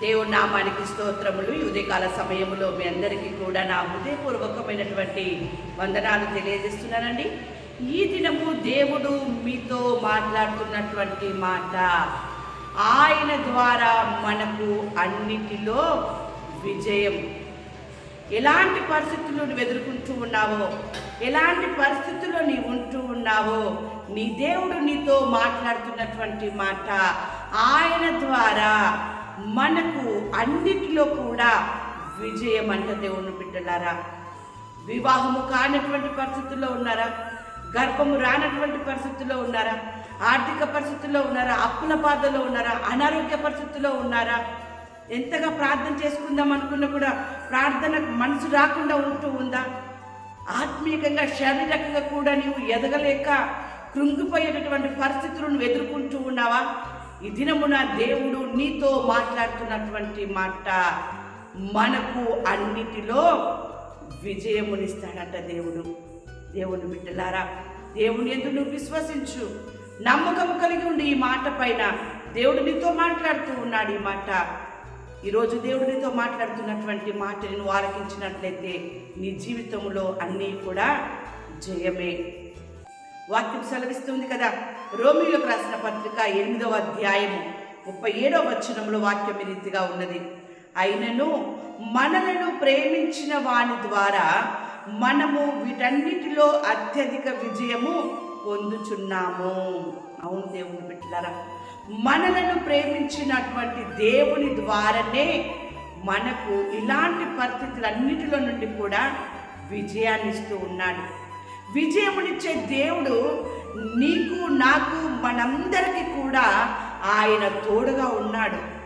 దేవుడి నామానికి స్తోత్రములు. ఉదయకాల సమయంలో మీ అందరికీ కూడా నా హృదయపూర్వకమైనటువంటి వందనాలు తెలియజేస్తున్నానండి. ఈ దినము దేవుడు మీతో మాట్లాడుతున్నటువంటి మాట ఆయన ద్వారా మనకు అన్నిటిలో విజయం. ఎలాంటి పరిస్థితులు నువ్వు ఎదుర్కొంటూ ఉన్నావో ఎలాంటి పరిస్థితుల్లో నీ ఉంటూ ఉన్నావో నీ దేవుడు నీతో మాట్లాడుతున్నటువంటి మాట ఆయన ద్వారా మనకు అన్నిటిలో కూడా విజయం అంట దేవుని బిడ్డలారా. వివాహము కానటువంటి పరిస్థితుల్లో ఉన్నారా? గర్భము రానటువంటి పరిస్థితుల్లో ఉన్నారా? ఆర్థిక పరిస్థితుల్లో ఉన్నారా? అప్పుల బాధలో ఉన్నారా? అనారోగ్య పరిస్థితుల్లో ఉన్నారా? ఎంతగా ప్రార్థన చేసుకుందాం అనుకున్నా కూడా ప్రార్థనకు మనసు రాకుండా ఉంటూ ఉందా? ఆత్మీయంగా శారీరకంగా కూడా నీవు ఎదగలేక కృంగిపోయేటటువంటి పరిస్థితులను నువ్వు ఎదుర్కొంటూ ఉన్నావా? ఈ దినమున దేవుడు నీతో మాట్లాడుతున్నటువంటి మాట మనకు అన్నిటిలో విజయమునిస్తాడట దేవుడు. దేవుని బిడ్డలారా దేవుని ఎందుకు నువ్వు విశ్వసించు. నమ్మకం కలిగి ఉండి ఈ మాట పైన దేవుడు నీతో మాట్లాడుతూ ఉన్నాడు ఈ మాట. ఈరోజు దేవుడు నీతో మాట్లాడుతున్నటువంటి మాటని నువ్వు ఆలకించినట్లయితే నీ జీవితంలో అన్నీ కూడా జయమే. వాక్యం సెలవిస్తుంది కదా రోమిలకు రాసిన పత్రిక ఎనిమిదవ అధ్యాయము ముప్పై ఏడవ వచనంలో వాక్యం రీతిగా ఉన్నది. అయినను మనలను ప్రేమించిన వాని ద్వారా మనము వీటన్నిటిలో అత్యధిక విజయము పొందుచున్నాము. అవును దేవుని బిడ్డలారా మనలను ప్రేమించినటువంటి దేవుని ద్వారానే మనకు ఇలాంటి పరిస్థితులన్నిటిలో నుండి కూడా విజయాన్ని ఇస్తూ ఉన్నాడు. విజయమునిచ్చే దేవుడు నీకు నాకు మనందరికీ కూడా ఆయన తోడుగా ఉన్నాడు.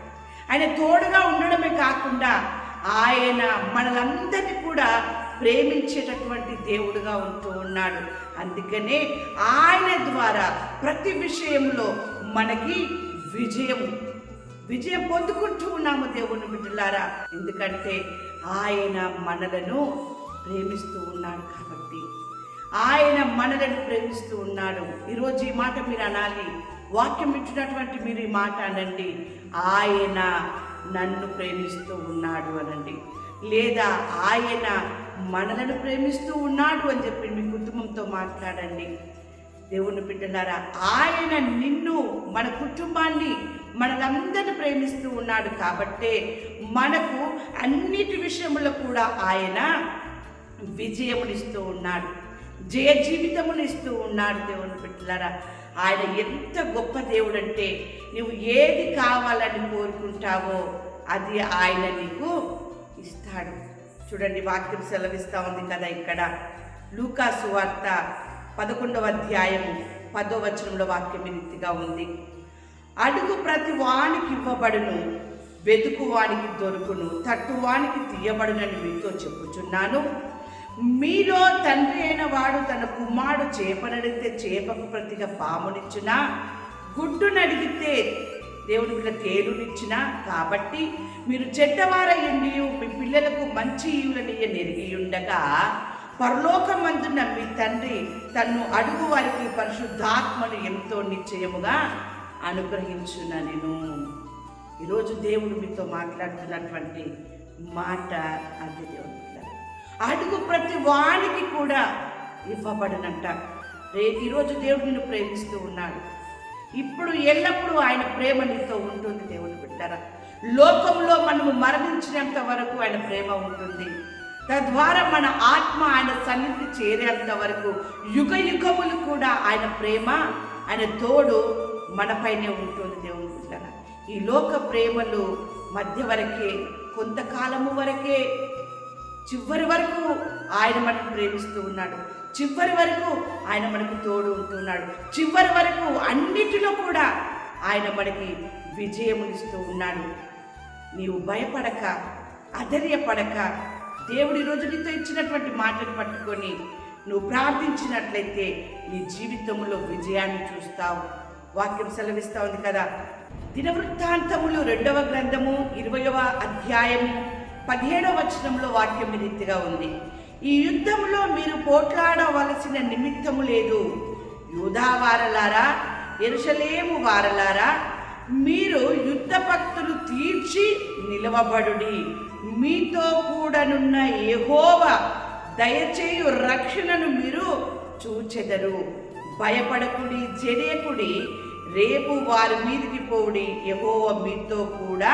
ఆయన తోడుగా ఉండడమే కాకుండా ఆయన మనలందరినీ కూడా ప్రేమించేటటువంటి దేవుడుగా ఉంటూ ఉన్నాడు. అందుకనే ఆయన ద్వారా ప్రతి విషయంలో మనకి విజయం విజయం పొందుకుంటూ ఉన్నాము దేవుని బిడ్డలారా. ఎందుకంటే ఆయన మనలను ప్రేమిస్తూ ఉన్నాడు కాబట్టి. ఆయన మనలను ప్రేమిస్తూ ఉన్నాడు. ఈరోజు ఈ మాట మీరు అనాలి. వాక్యం ఇచ్చినటువంటి మీరు ఈ మాట అనండి. ఆయన నన్ను ప్రేమిస్తూ ఉన్నాడు అనండి. లేదా ఆయన మనలను ప్రేమిస్తూ ఉన్నాడు అని చెప్పి మీ కుటుంబంతో మాట్లాడండి. దేవుని బిడ్డలారా ఆయన నిన్ను మన కుటుంబాన్ని మనలందరిని ప్రేమిస్తూ ఉన్నాడు కాబట్టే మనకు అన్నిటి విషయంలో కూడా ఆయన విజయమునిస్తూ ఉన్నాడు. జయ జీవితమును ఇస్తూ ఉన్నాడు దేవుని బిడ్డలారా. ఆయన ఎంత గొప్ప దేవుడు అంటే నువ్వు ఏది కావాలని కోరుకుంటావో అది ఆయన నీకు ఇస్తాడు. చూడండి వాక్యం సెలవిస్తూ ఉంది కదా ఇక్కడ. లూకాసు వార్త పదకొండవ అధ్యాయం పదో వచనంలో వాక్యం ఈ రీతిగా ఉంది. అడుగు ప్రతి వానికి ఇవ్వబడును వెతుకు వానికి దొరుకును తట్టు వానికి తీయబడునని మీతో చెప్పుచున్నాను. మీలో తండ్రి అయిన వాడు తన కుమారుడు చేపనడిగితే చేపకు ప్రతిగా పామునిచ్చునా? గుడ్డునడిగితే దేవుని మీద తేలునిచ్చిన? కాబట్టి మీరు చెడ్డవారయ్యండి మీ పిల్లలకు మంచి ఈవులనియ నెరిగి ఉండగా పరలోకమందున్న మీ తండ్రి తన్ను అడుగు వారికి పరిశుద్ధాత్మను ఎంతో నిశ్చయముగా అనుగ్రహించున నేను? ఈరోజు దేవుడు మీతో మాట్లాడుతున్నటువంటి మాట అది దేవుడు. అడుగు ప్రతి వానికి కూడా ఇవ్వబడినంట రే ఈరోజు దేవుడు నిన్ను ప్రేమిస్తూ ఉన్నాడు. ఇప్పుడు ఎల్లప్పుడూ ఆయన ప్రేమ నీతో ఉంటుంది దేవుని బిడ్డరా. లోకంలో మనము మరణించినంత వరకు ఆయన ప్రేమ ఉంటుంది. తద్వారా మన ఆత్మ ఆయన సన్నిధి చేరేంత వరకు యుగ యుగములు కూడా ఆయన ప్రేమ ఆయన తోడు మనపైనే ఉంటుంది దేవుని బిడ్డరా. ఈ లోక ప్రేమలు మధ్య వరకే కొంతకాలము వరకే చివరి వరకు ఆయన మనకు ప్రేమిస్తూ ఉన్నాడు. చివరి వరకు ఆయన మనకు తోడు ఉంటున్నాడు చివరి వరకు అన్నిటిలో కూడా ఆయన మనకి విజయమునిస్తూ ఉన్నాడు. నీవు భయపడక అధైర్యపడక దేవుడి రోజు నీతో ఇచ్చినటువంటి మాటలు పట్టుకొని నువ్వు ప్రార్థించినట్లయితే నీ జీవితంలో విజయాన్ని చూస్తావు. వాక్యం సెలవిస్తా ఉంది కదా. దినవృత్తాంతములు రెండవ గ్రంథము ఇరవయవ అధ్యాయము పదిహేడవ వచనంలో వాక్యం రీతిగా ఉంది. ఈ యుద్ధంలో మీరు పోట్లాడవలసిన నిమిత్తము లేదు. యూధా వారలారా ఎరుషలేము వారలారా మీరు యుద్ధ భక్తులు తీర్చి నిలవబడుడి. మీతో కూడనున్న ఏహోవ దయచేయు రక్షణను మీరు చూచెదరు. భయపడకుడి జడేకుడి రేపు వారి మీదికి పోడి యెహోవ మీతో కూడా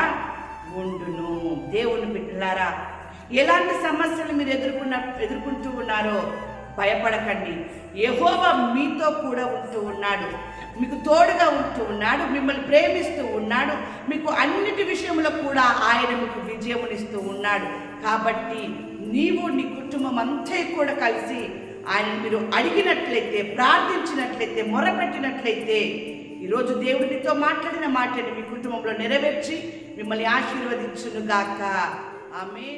ఉండును. దేవుని బిడ్డలారా ఎలాంటి సమస్యలు మీరు ఎదుర్కొన్న ఎదుర్కొంటూ ఉన్నారో భయపడకండి. యహోవా మీతో కూడా ఉంటూ ఉన్నాడు. మీకు తోడుగా ఉంటూ ఉన్నాడు మిమ్మల్ని ప్రేమిస్తూ ఉన్నాడు. మీకు అన్నిటి విషయంలో కూడా ఆయన మీకు విజయమునిస్తూ ఉన్నాడు. కాబట్టి నీవు నీ కుటుంబం అంతా కూడా కలిసి ఆయన మీరు అడిగినట్లయితే ప్రార్థించినట్లయితే మొరపెట్టినట్లయితే ఈరోజు దేవుడినితో మాట్లాడిన మాటని మీ కుటుంబంలో నెరవేర్చి మిమ్మల్ని ఆశీర్వదించునుగాక. ఆమె